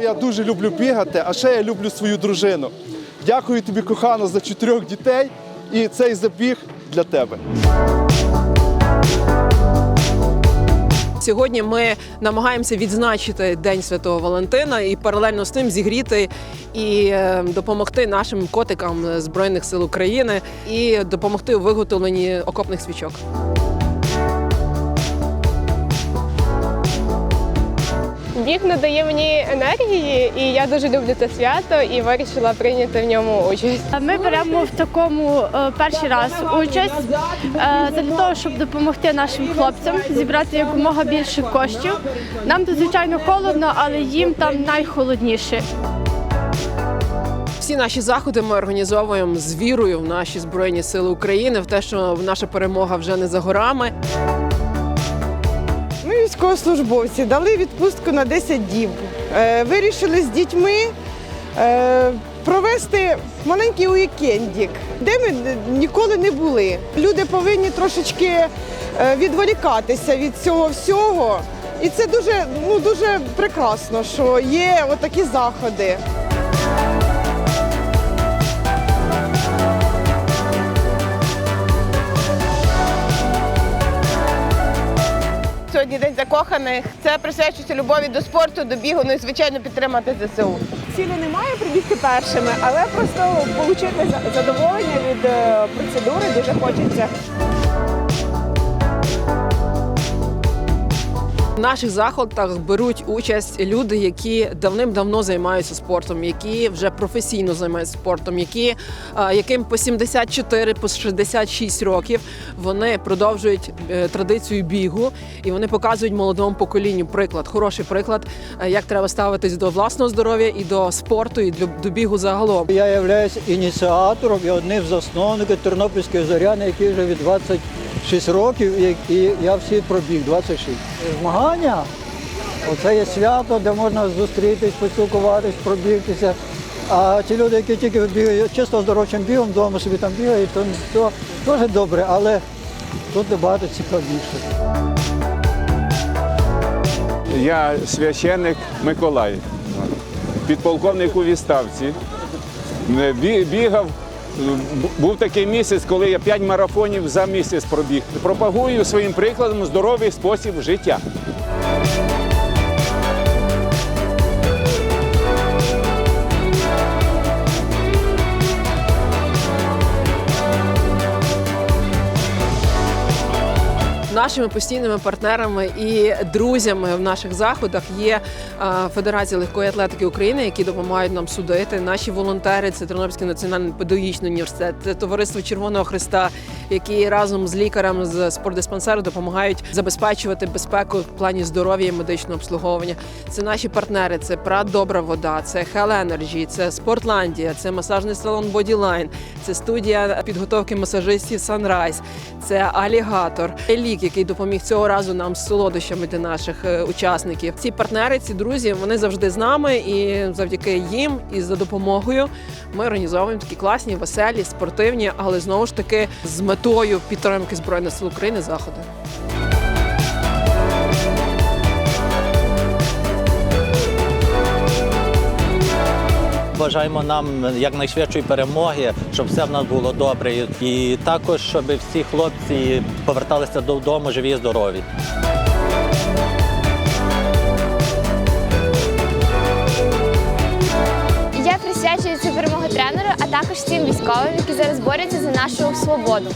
я дуже люблю бігати, а ще я люблю свою дружину. Дякую тобі, кохана, за чотирьох дітей і цей забіг для тебе. Сьогодні ми намагаємося відзначити День Святого Валентина і паралельно з тим зігріти і е, допомогти нашим котикам Збройних сил України і допомогти у виготовленні окопних свічок. Біг надає мені енергії, і я дуже люблю це свято і вирішила прийняти в ньому участь. Ми беремо в такому е, перший раз участь е, для того, щоб допомогти нашим хлопцям зібрати якомога більше коштів. Нам тут звичайно холодно, але їм там найхолодніше. Всі наші заходи ми організовуємо з вірою в наші збройні сили України, в те, що наша перемога вже не за горами. Військовослужбовці дали відпустку на 10 діб. Е, Вирішили з дітьми е, провести маленький уікендік, де ми ніколи не були. Люди повинні трошечки е, відволікатися від цього всього. І це дуже, ну, дуже прекрасно, що є отакі заходи. Сьогодні день закоханих. Це присвячується любові до спорту, до бігу, ну і звичайно підтримати ЗСУ. Цілі немає прибігти першими, але просто отримати задоволення від е, процедури дуже хочеться. В наших заходах беруть участь люди, які давним-давно займаються спортом, які вже професійно займаються спортом, які, е, яким по 74, по 66 років вони продовжують е, традицію бігу і вони показують молодому поколінню приклад, хороший приклад, е, як треба ставитись до власного здоров'я і до спорту, і до, бігу загалом. Я являюсь ініціатором і одним з засновників Тернопільської зоряни, який вже від 26 років, і- я всі пробіг 26. Змагання оце є свято, де можна зустрітись, поспілкуватись, пробігтися. А ті люди, які тільки бігають чисто здоровчим бігом, вдома собі там бігають, то, то теж добре, але тут набагато цікавіше. Я священник Миколай, підполковник у відставці. Бігав. Бу- Був такий місяць, коли я 5 марафонів за місяць пробіг. Пропагую своїм прикладом здоровий спосіб життя. Нашими постійними партнерами і друзями в наших заходах є е, Федерація легкої атлетики України, які допомагають нам судити. Наші волонтери це Тернопільський національний педагогічний університет, це товариство Червоного Христа, які разом з лікарем з спортдиспансеру допомагають забезпечувати безпеку в плані здоров'я і медичного обслуговування. Це наші партнери, це Прад Добра Вода, це Hell Energy, це Спортландія, це масажний салон Bodyline, це студія підготовки масажистів Sunrise, це алігатор, Елік, який допоміг цього разу нам з солодощами для наших е, учасників. Ці партнери, ці друзі, вони завжди з нами, і завдяки їм і за допомогою ми організовуємо такі класні, веселі, спортивні, але знову ж таки з метою підтримки збройних сил України заходи. Бажаємо нам якнайшвидшої перемоги, щоб все в нас було добре. І також, щоб всі хлопці поверталися додому живі і здорові. Присвячую цю перемогу тренеру, а також всім військовим, які зараз борються за нашу свободу.